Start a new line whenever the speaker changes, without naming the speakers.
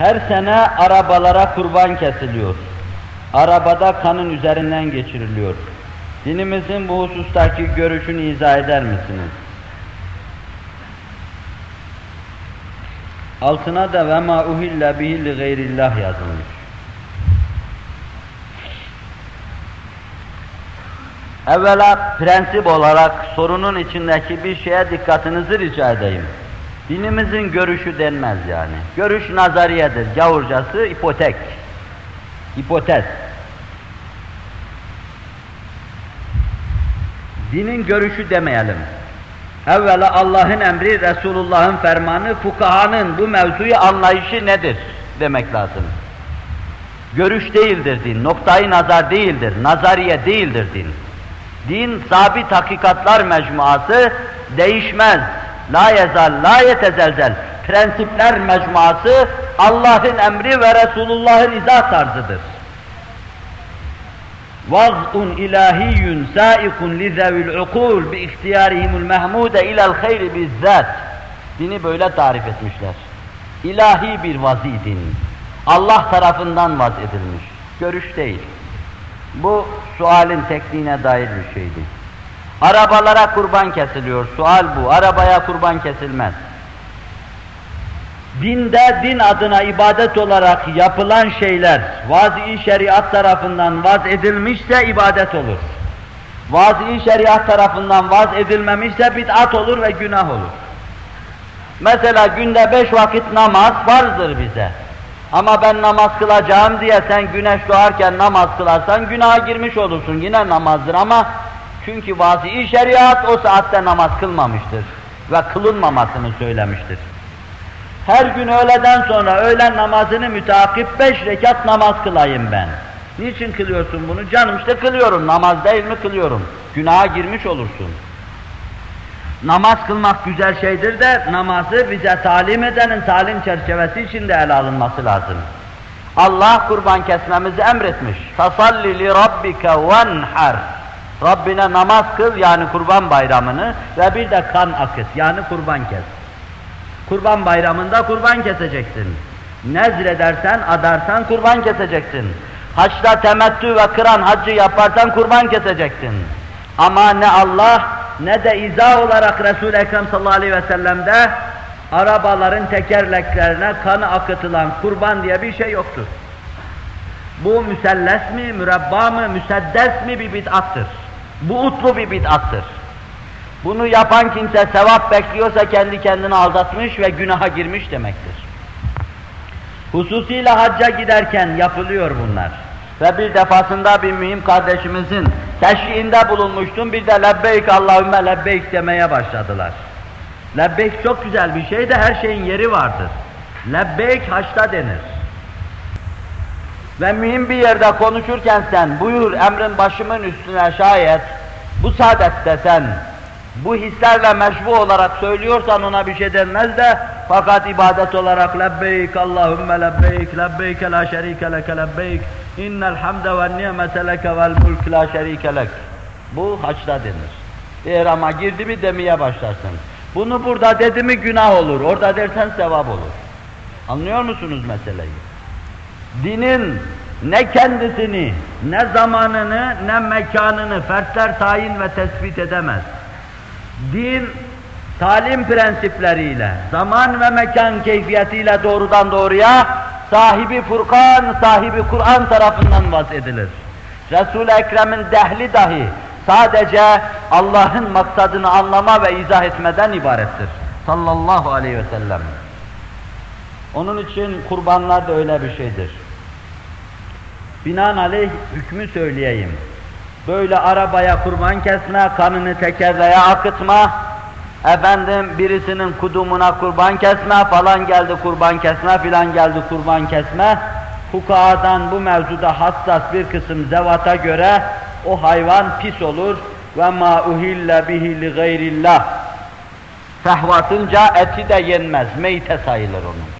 Her sene arabalara kurban kesiliyor. Arabada kanın üzerinden geçiriliyor. Dinimizin bu husustaki görüşünü izah eder misiniz? Altına da ve ma uhilla bihi li gayrillah yazılmış. Evvela prensip olarak sorunun içindeki bir şeye dikkatinizi rica edeyim. Dinimizin görüşü denmez yani. Görüş nazariyedir. Gavurcası ipotek. İpotez. Dinin görüşü demeyelim. Evvela Allah'ın emri, Resulullah'ın fermanı, fukahanın bu mevzuyu anlayışı nedir demek lazım. Görüş değildir din, noktayı nazar değildir, nazariye değildir din. Din sabit hakikatlar mecmuası değişmez. La yezal, la yetezelzel. Prensipler mecmuası Allah'ın emri ve Resulullah'ın izah tarzıdır. Vaz'un ilahiyyun zevil ukul bi ihtiyarihimul mehmude ilel hayri bizzat. Dini böyle tarif etmişler. İlahi bir vazi din. Allah tarafından vaz edilmiş. Görüş değil. Bu sualin tekniğine dair bir şeydi. Arabalara kurban kesiliyor. Sual bu. Arabaya kurban kesilmez. Dinde din adına ibadet olarak yapılan şeyler vazi şeriat tarafından vaz edilmişse ibadet olur. Vazi şeriat tarafından vaz edilmemişse bid'at olur ve günah olur. Mesela günde beş vakit namaz farzdır bize. Ama ben namaz kılacağım diye sen güneş doğarken namaz kılarsan günaha girmiş olursun. Yine namazdır ama çünkü vazi şeriat o saatte namaz kılmamıştır ve kılınmamasını söylemiştir. Her gün öğleden sonra öğlen namazını mütakip beş rekat namaz kılayım ben. Niçin kılıyorsun bunu? Canım işte kılıyorum. Namaz değil mi kılıyorum? Günaha girmiş olursun. Namaz kılmak güzel şeydir de namazı bize talim edenin talim çerçevesi içinde ele alınması lazım. Allah kurban kesmemizi emretmiş. Li rabbike venhar. Rabbine namaz kıl yani kurban bayramını ve bir de kan akıt yani kurban kes. Kurban bayramında kurban keseceksin. Nezredersen, adarsan kurban keseceksin. Haçta temettü ve kıran haccı yaparsan kurban keseceksin. Ama ne Allah ne de izah olarak Resul-i Ekrem sallallahu aleyhi ve sellem'de arabaların tekerleklerine kanı akıtılan kurban diye bir şey yoktur. Bu müselles mi, mürebba mı, müseddes mi bir bid'attır. Bu utlu bir bid'attır. Bunu yapan kimse sevap bekliyorsa kendi kendini aldatmış ve günaha girmiş demektir. Hususiyle hacca giderken yapılıyor bunlar. Ve bir defasında bir mühim kardeşimizin teşriğinde bulunmuştum. Bir de lebbeyk Allahümme lebbeyk demeye başladılar. Lebbeyk çok güzel bir şey de her şeyin yeri vardır. Lebbeyk haçta denir. Ve mühim bir yerde konuşurken sen buyur emrin başımın üstüne şayet bu saadette sen bu hislerle meşbu olarak söylüyorsan ona bir şey denmez de fakat ibadet olarak lebbeyk Allahümme lebbeyk lebbeyk la şerike leke lebbeyk innel hamde ve nimete leke vel mulk la şerike lek bu haçta denir. İhrama girdi mi demeye başlarsın. Bunu burada dedi mi günah olur, orada dersen sevap olur. Anlıyor musunuz meseleyi? Dinin ne kendisini, ne zamanını, ne mekanını fertler tayin ve tespit edemez. Din, talim prensipleriyle, zaman ve mekan keyfiyetiyle doğrudan doğruya sahibi Furkan, sahibi Kur'an tarafından vaz edilir. Resul-i Ekrem'in dehli dahi sadece Allah'ın maksadını anlama ve izah etmeden ibarettir. Sallallahu aleyhi ve sellem. Onun için kurbanlar da öyle bir şeydir. Binaenaleyh hükmü söyleyeyim. Böyle arabaya kurban kesme, kanını tekerleğe akıtma, efendim birisinin kudumuna kurban kesme, falan geldi kurban kesme, filan geldi kurban kesme, fukahadan bu mevzuda hassas bir kısım zevata göre o hayvan pis olur ve ma uhille bihi li gayrillah. Fehvatınca eti de yenmez, meyte sayılır onun.